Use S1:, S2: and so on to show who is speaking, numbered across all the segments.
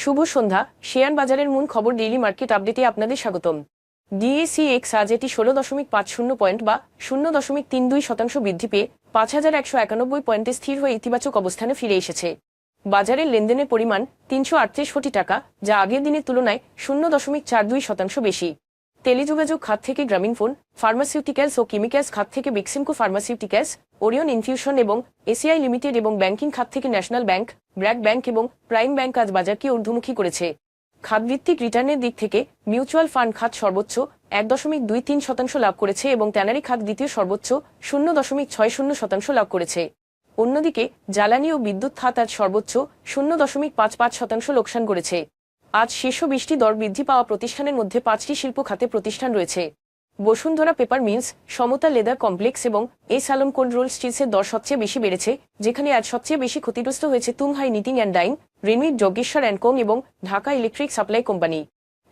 S1: শুভ সন্ধ্যা। Share বাজারের মূল খবর ডেইলি মার্কেট আপডেটে আপনাদের স্বাগতম। ডিএসিএক্স আজ এটি ষোলো দশমিক পাঁচ শূন্য পয়েন্ট বা শূন্য দশমিক তিন দুই শতাংশ বৃদ্ধি পেয়ে পাঁচ হাজার একশো একানব্বই পয়েন্টে স্থির হয়ে ইতিবাচক অবস্থানে ফিরে এসেছে। বাজারের লেনদেনের পরিমাণ তিনশো আটত্রিশ কোটি টাকা, যা আগের দিনের তুলনায় শূন্য দশমিক চার দুই শতাংশ বেশি। টেলিযোগাযোগ খাত থেকে গ্রামীণফোন ফার্মাসিউটিক্যালস ও কেমিক্যালস খাত থেকে বিক্সিমকো ফার্মাসিউটিক্যালস ওরিয়ন ইনফিউশন এবং এসিআই লিমিটেড এবং ব্যাংকিং খাত থেকে ন্যাশনাল ব্যাংক ব্র্যাক ব্যাংক এবং প্রাইম ব্যাংক আজ বাজারকে ঊর্ধ্বমুখী করেছে? খাতভিত্তিক রিটার্নের দিক থেকে মিউচুয়াল ফান্ড খাত সর্বোচ্চ এক দশমিক দুই তিন শতাংশ লাভ করেছে এবং ট্যানারি খাত দ্বিতীয় সর্বোচ্চ শূন্য দশমিক ছয় শূন্য শতাংশ লাভ করেছে। অন্যদিকে জ্বালানি ও বিদ্যুৎ খাত আজ সর্বোচ্চ শূন্য দশমিক পাঁচ পাঁচ শতাংশ লোকসান করেছে। আজ শীর্ষ বিশটি দর বৃদ্ধি পাওয়া প্রতিষ্ঠানের মধ্যে পাঁচটি শিল্প খাতে প্রতিষ্ঠান রয়েছে। Bashundhara paper mills, Samata leather complex এবং এ সালন কোল্ড স্টিলসের দর সবচেয়ে বেশি বেড়েছে, যেখানে আজ সবচেয়ে বেশি ক্ষতিগ্রস্ত হয়েছে তুংহাই নিতিং অ্যান্ড ডাইং রেনমিট যজ্ঞেশ্বর অ্যান্ড কোং এবং ঢাকা ইলেকট্রিক সাপ্লাই কোম্পানি।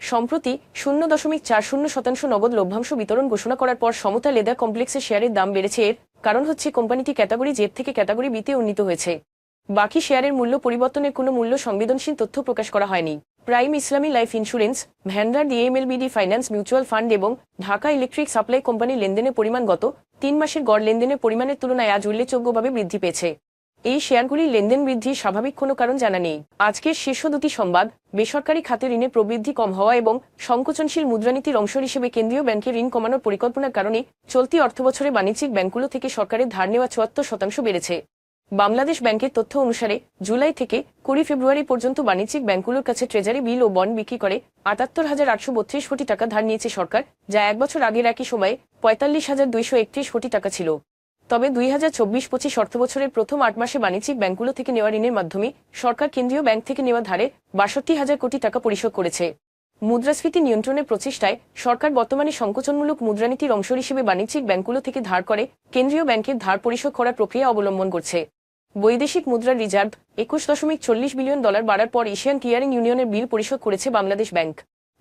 S1: সম্প্রতি শূন্য দশমিক চার শূন্য শতাংশ নগদ লভ্যাংশ বিতরণ ঘোষণা করার পর সমতা লেদার কমপ্লেক্সের শেয়ারের দাম বেড়েছে এর কারণ হচ্ছে কোম্পানিটি ক্যাটাগরি জেড থেকে ক্যাটাগরি বিতে উন্নীত হয়েছে। বাকি শেয়ারের মূল্য পরিবর্তনের কোনো মূল্য সংবেদনশীল তথ্য প্রকাশ করা হয়নি। Prime Islami life insurance vanguard DMLBD finance mutual fund এবং ঢাকা ইলেকট্রিক সাপ্লাই কোম্পানি লেনদেনের পরিমাণ গত তিন মাসের গড় লেনদেনের পরিমাণের তুলনায় আজ উল্লেখযোগ্যভাবে বৃদ্ধি পেয়েছে। এই শেয়ারগুলির লেনদেন বৃদ্ধির স্বাভাবিক কোনো কারণ জানা নেই। আজকের শীর্ষ দুটি সংবাদ, বেসরকারি খাতে ঋণের প্রবৃদ্ধি কম হওয়া এবং সংকোচনশীল মুদ্রানীতির অংশ হিসেবে কেন্দ্রীয় ব্যাংকের ঋণ কমানোর পরিকল্পনার কারণে চলতি অর্থবছরে বাণিজ্যিক ব্যাংকগুলো থেকে সরকারের ধার নেওয়া চুয়াত্তর শতাংশ বেড়েছে। বাংলাদেশ ব্যাংকের তথ্য অনুসারে, জুলাই থেকে কুড়ি ফেব্রুয়ারি পর্যন্ত বাণিজ্যিক ব্যাংকগুলোর কাছে ট্রেজারি বিল ও বন্ড বিক্রি করে আটাত্তর হাজার আটশো বত্রিশ কোটি টাকা ধার নিয়েছে সরকার, যা এক বছর আগের একই সময়ে পঁয়তাল্লিশ হাজার দুইশো একত্রিশ কোটি টাকা ছিল। তবে দুই হাজার চব্বিশ পঁচিশ অর্থবছরের প্রথম আট মাসে বাণিজ্যিক ব্যাংকগুলো থেকে নেওয়া ঋণের মাধ্যমে সরকার কেন্দ্রীয় ব্যাংক থেকে নেওয়া ধারে বাষট্টি হাজার কোটি টাকা পরিশোধ করেছে। মুদ্রাস্ফীতি নিয়ন্ত্রণের প্রচেষ্টায় সরকার বর্তমানে সংকোচনমূলক মুদ্রানীতির অংশ হিসেবে বাণিজ্যিক ব্যাংকগুলো থেকে ধার করে, কেন্দ্রীয় ব্যাংকের ধার পরিশোধ করার প্রক্রিয়া অবলম্বন করছে। বৈদেশিক মুদ্রার রিজার্ভ একুশ দশমিক চল্লিশ বিলিয়ন ডলার বাড়ার পর এশিয়ান ক্লিয়ারিং ইউনিয়নের বিল পরিশোধ করেছে বাংলাদেশ ব্যাংক।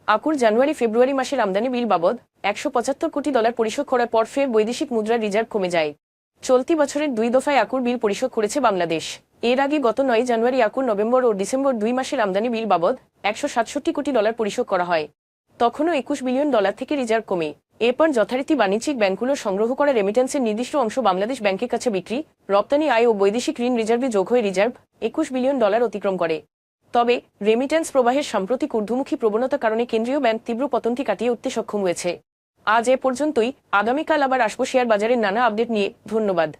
S1: আকুর জানুয়ারি ফেব্রুয়ারি মাসের আমদানি বিল বাবদ একশো পঁচাত্তর কোটি ডলার পরিশোধ করার পর ফের বৈদেশিক মুদ্রার রিজার্ভ কমে যায়। চলতি বছরের দুই দফায় আকুর বিল পরিশোধ করেছে বাংলাদেশ। এর আগে গত নয় জানুয়ারি আকুর, নভেম্বর ও ডিসেম্বর দুই মাসের আমদানি বিল বাবদ একশো সাতষট্টি কোটি ডলার পরিশোধ করা হয়। তখনও একুশ বিলিয়ন ডলার থেকে রিজার্ভ কমে। এরপর যথারীতি বাণিজ্যিক ব্যাংকগুলো সংগ্রহ করা রেমিটেন্সের নির্দিষ্ট অংশ বাংলাদেশ ব্যাংকের কাছে বিক্রি, রপ্তানি আয় ও বৈদেশিক ঋণ রিজার্ভে যোগ হয়ে রিজার্ভ একুশ বিলিয়ন ডলার অতিক্রম করে। তবে রেমিটেন্স প্রবাহের সাম্প্রতিক ঊর্ধ্বমুখী প্রবণতা কারণে কেন্দ্রীয় ব্যাংক তীব্র পতনটি কাটিয়ে উঠতে সক্ষম হয়েছে। আজ এ পর্যন্তই, আগামীকাল আবার আসব শেয়ার বাজারের নানা আপডেট নিয়ে। ধন্যবাদ।